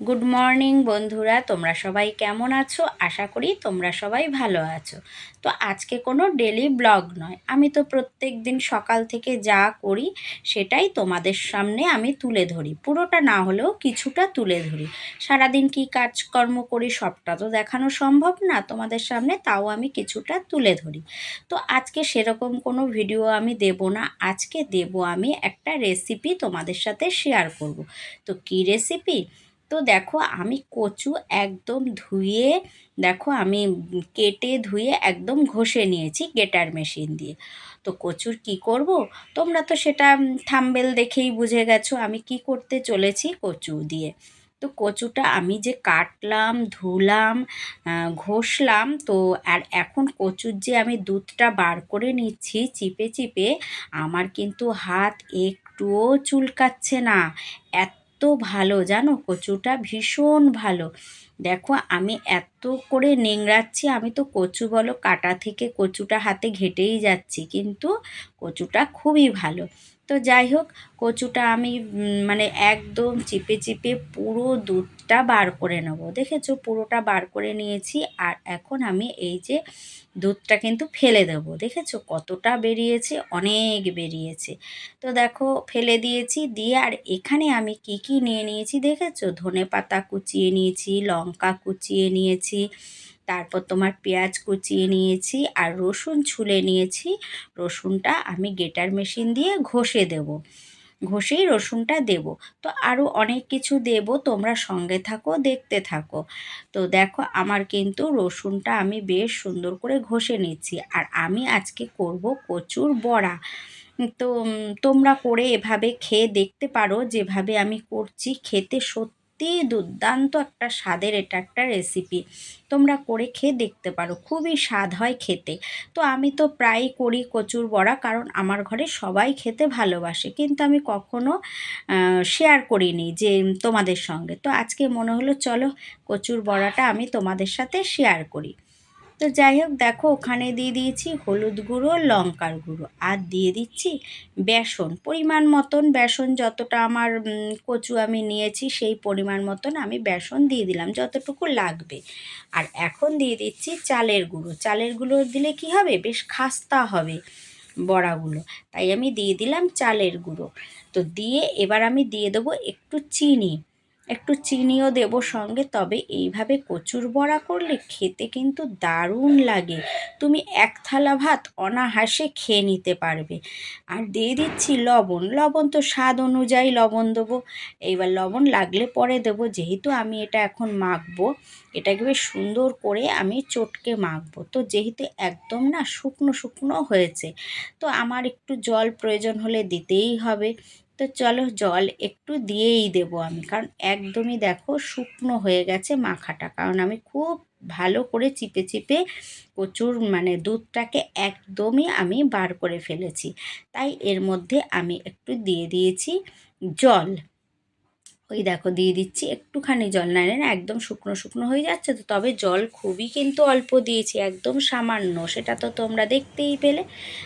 Good morning বন্ধুরা। তোমরা সবাই কেমন আছো? আশা করি তোমরা সবাই ভালো আছো। তো আজকে কোনো ডেলি ব্লগ নয়। আমি তো প্রত্যেক দিন সকাল থেকে যা করি, সেটাই তোমাদের সামনে আমি তুলে ধরি। পুরোটা না হলেও কিছুটা তুলে ধরি। সারাদিন কি কাজকর্ম করি, সবটা তো দেখানো সম্ভব না। তোমাদের সামনে তাও আমি কিছুটা তুলে ধরি। তো আজকে সেরকম কোনো ভিডিও আমি দেব না। আজকে দেব আমি একটা রেসিপি তোমাদের সাথে শেয়ার করব। তো কি রেসিপি তো দেখো আমি কচু একদম ধুয়ে, দেখো আমি কেটে ধুয়ে একদম ঘষে নিয়েছি গেটার মেশিন দিয়ে। তো কচুর কি করব? তোমরা তো সেটা থাম্বেল দেখেই বুঝে গেছো আমি কি করতে চলেছি কচু দিয়ে। তো কচুটা আমি যে কাটলাম, ধুলাম ঘষলাম, তো আর এখন কচুর যে আমি দুধটা বার করে নিচ্ছি চিপে চিপে, আমার কিন্তু হাত একটুও চুলকাচ্ছে না। এত ভালো জানো? কচুটা ভীষণ ভালো। দেখো, আমি এত করে নেংড়াচ্ছি, আমি তো কচু বলো, কাটা থেকে কচুটা হাতে ঘেটেই যাচ্ছি, কিন্তু কচুটা খুবই ভালো। তো যাই হোক, কচুটা আমি মানে একদম চিপে চিপে পুরো দুধটা বার করে নেব, দেখেছ? পুরোটা বার করে নিয়েছি, আর এখন আমি এই যে দুধটা কিন্তু ফেলে দেবো, দেখেছ? কতটা বেরিয়েছে, অনেক বেরিয়েছে। তো দেখো, ফেলে দিয়েছি, দিয়ে আর এখানে আমি কি কি নিয়ে নিয়েছি, দেখেছ? ধনে পাতা কুচিয়ে নিয়েছি লঙ্কা কুচিয়ে নিয়েছি, তারপর তোমার পেঁয়াজ কুচিয়ে নিয়েছি আর রসুন ছুলে নিয়েছি। রসুনটা আমি গেটার মেশিন দিয়ে ঘষে দেব, ঘষেই রসুনটা দেব। তো আরও অনেক কিছু দেব, তোমরা সঙ্গে থাকো, দেখতে থাকো। তো দেখো, আমার কিন্তু রসুনটা আমি বেশ সুন্দর করে ঘষে নিচ্ছি আর আমি আজকে করব কচুর বড়া। তো তোমরা করে এভাবে খেয়ে দেখতে পারো, যেভাবে আমি করছি, খেতে সত্যি সত্যিই দুর্দান্ত একটা স্বাদের এটা একটা রেসিপি তোমরা করে খেয়ে দেখতে পারো, খুবই স্বাদ হয় খেতে। তো আমি তো প্রায় করি কচুর বড়া, কারণ আমার ঘরে সবাই খেতে ভালোবাসে, কিন্তু আমি কখনো শেয়ার করিনি যে তোমাদের সঙ্গে। তো আজকে মনে হলো চলো কচুর বড়াটা আমি তোমাদের সাথে শেয়ার করি। তো যাই হোক, দেখো ওখানে দিয়ে দিয়েছি হলুদ গুঁড়ো, লঙ্কার গুঁড়ো আর দিয়ে দিচ্ছি বেসন। পরিমাণ মতন বেসন যতটা আমার কচু আমি নিয়েছি সেই পরিমাণ মতন আমি বেসন দিয়ে দিলাম যতটুকু লাগবে। আর এখন দিয়ে দিচ্ছি চালের গুঁড়ো। চালের গুঁড়ো দিলে কি হবে? বেশ খাস্তা হবে বড়াগুলো। তাই আমি দিয়ে দিলাম চালের গুঁড়ো। তো দিয়ে এবার আমি দিয়ে দেবো একটু চিনি। একটু চিনিও দেব সঙ্গে, তবে এইভাবে কচুর বড়া করলে খেতে কিন্তু দারুণ লাগে। তুমি এক থালা ভাত অনাহাসে খেয়ে নিতে পারবে। আর দিয়ে দিচ্ছি লবণ। লবণ তো স্বাদ অনুযায়ী লবণ দেবো। এইবার লবণ লাগলে পরে দেবো। যেহেতু আমি এটা এখন মাখবো, এটাকে বেশ সুন্দর করে আমি চটকে মাখবো। তো যেহেতু একদম না শুকনো শুকনো হয়েছে, তো আমার একটু জল প্রয়োজন হলে দিতেই হবে। তো চলো জল একটু দিয়েই দেব আমি। কারণ একদমই দেখো শুকনো হয়ে গেছে মাখাটা। কারণ আমি খুব ভালো করে চিপে চিপে প্রচুর মানে দুধটাকে একদমই আমি বার করে ফেলেছি। তাই এর মধ্যে আমি একটু দিয়ে দিয়েছি জল। ওই দেখো দিয়ে দিচ্ছি একটুখানি জল। না না একদম শুকনো শুকনো হয়ে যাচ্ছে তো, তবে জল খুবই কিন্তু অল্প দিয়েছি, একদম সামান্য, সেটা তো তোমরা দেখতেই পেলে।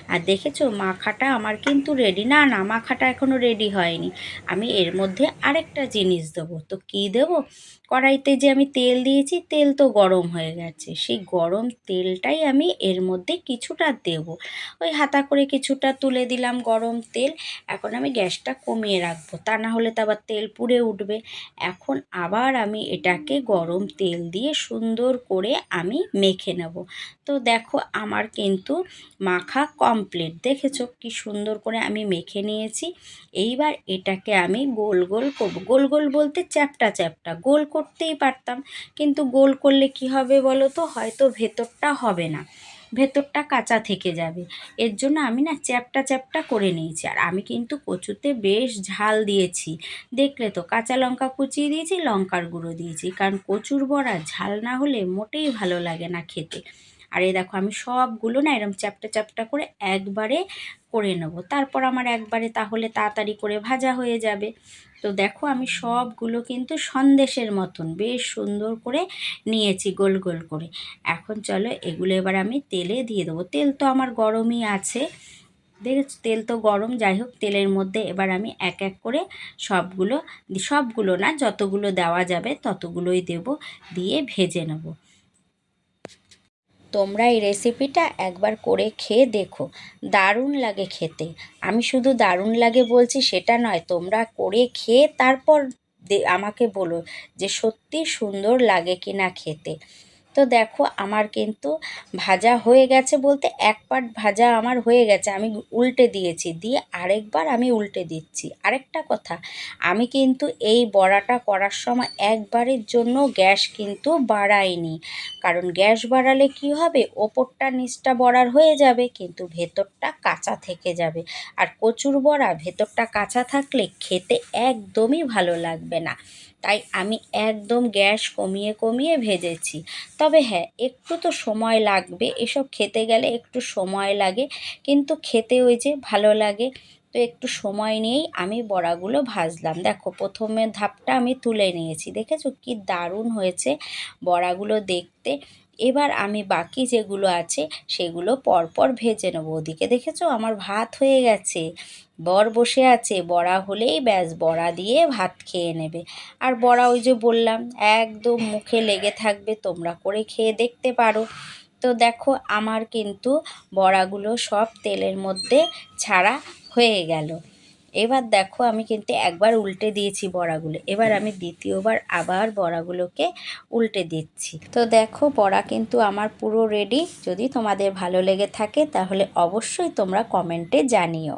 আর দেখেছ, মাখাটা আমার কিন্তু রেডি না না, মাখাটা এখনও রেডি হয়নি। আমি এর মধ্যে আরেকটা জিনিস দেবো। তো কী দেবো? কড়াইতে যে আমি তেল দিয়েছি, তেল তো গরম হয়ে গেছে। সেই গরম তেলটাই আমি এর মধ্যে কিছুটা দেব। ওই হাতা করে কিছুটা তুলে দিলাম গরম তেল। এখন আমি গ্যাসটা কমিয়ে রাখব। তা না হলে তো আবার তেল পুড়ে উঠবে। এখন আবার আমি এটাকে গরম তেল দিয়ে সুন্দর করে আমি মেখে নেব। তো দেখো আমার কিন্তু মাখা কমপ্লিট দেখেছ কি সুন্দর করে আমি মেখে নিয়েছি। এইবার এটাকে আমি গোল গোল করব। গোল গোল বলতে চ্যাপটা চ্যাপটা। গোল করতেই পারতাম। কিন্তু গোল করলে কি হবে বলো তো? হয়তো ভেতরটা হবে না। ভেতরটা কাঁচা থেকে যাবে। এর জন্য আমি না চ্যাপটা চ্যাপটা করে নিয়েছি। আর আমি কিন্তু কচুতে বেশ ঝাল দিয়েছি। দেখলে তো কাঁচা লঙ্কা কুচিয়ে দিয়েছি, লঙ্কার গুঁড়ো দিয়েছি। কারণ কচুর বড়া ঝাল না হলে মোটেই ভালো লাগে না খেতে। আর এই দেখো আমি সবগুলো না এরম চ্যাপটা চ্যাপটা করে একবারে করে নেব। তারপর আমার একবারে তাহলে তাড়াতাড়ি করে ভাজা হয়ে যাবে। তো দেখো আমি সবগুলো কিন্তু সন্দেশের মতন বেশ সুন্দর করে নিয়েছি গোল গোল করে। এখন চলো এগুলো এবার আমি তেলে দিয়ে দেবো। তেল তো আমার গরমই আছে। দেখেছ, তেল তো গরম, যাই হোক, তেলের মধ্যে এবার আমি এক এক করে সবগুলো সবগুলো না যতগুলো দেওয়া যাবে ততগুলোই দেব, দিয়ে ভেজে নেব। তোমরা এই রেসিপিটা একবার করে খেয়ে দেখো। দারুণ লাগে খেতে। আমি শুধু দারুণ লাগে বলছি সেটা নয়, তোমরা করে খেয়ে তারপর আমাকে বলো যে সত্যি সুন্দর লাগে কি না খেতে। তো দেখো আমার কিন্তু ভাজা হয়ে গেছে বলতে এক পাট ভাজা আমার হয়ে গেছে। আমি উল্টে দিয়েছি, দিয়ে আরেকবার আমি উল্টে দিচ্ছি। আরেকটা কথা, আমি কিন্তু এই বড়াটা করার সময় একবারের জন্য গ্যাস কিন্তু বাড়াইনি। কারণ গ্যাস বাড়ালে কি হবে? ওপরটা নিচটা বড়ার হয়ে যাবে, কিন্তু ভেতরটা কাঁচা থেকে যাবে। আর কচুর বড়া, ভেতরটা কাঁচা থাকলে খেতে একদমই ভালো লাগবে না। তাই আমি একদম গ্যাস কমিয়ে কমিয়ে ভেজেছি। তবে হ্যাঁ একটু তো সময় লাগবে। এসব খেতে গেলে একটু সময় লাগে। কিন্তু খেতে ওই যে ভালো লাগে। তো একটু সময় নিয়েই আমি বড়াগুলো ভাজলাম। দেখো, প্রথমে ধাপটা আমি তুলে নিয়েছি। দেখেছ কি দারুণ হয়েছে বড়াগুলো দেখতে। এবার আমি বাকি যেগুলো আছে সেগুলো পরপর ভেজে নেব। ওদিকে দেখেছ? আমার ভাত হয়ে গেছে। বর বসে আছে। বড়া হলেই ব্যাস, বড়া দিয়ে ভাত খেয়ে নেবে। আর বড়া ওই যে বললাম, একদম মুখে লেগে থাকবে, তোমরা করে খেয়ে দেখতে পারো। তো দেখো, আমার কিন্তু বড়াগুলো সব তেলের মধ্যে ছাড়া হয়ে গেল। এবার দেখো আমি কিন্তু একবার উল্টে দিয়েছি বড়াগুলো। এবার আমি দ্বিতীয়বার আবার বড়াগুলোকে উল্টে দিচ্ছি। তো দেখো বড়া কিন্তু আমার পুরো রেডি যদি তোমাদের ভালো লেগে থাকে তাহলে অবশ্যই তোমরা কমেন্টে জানিও।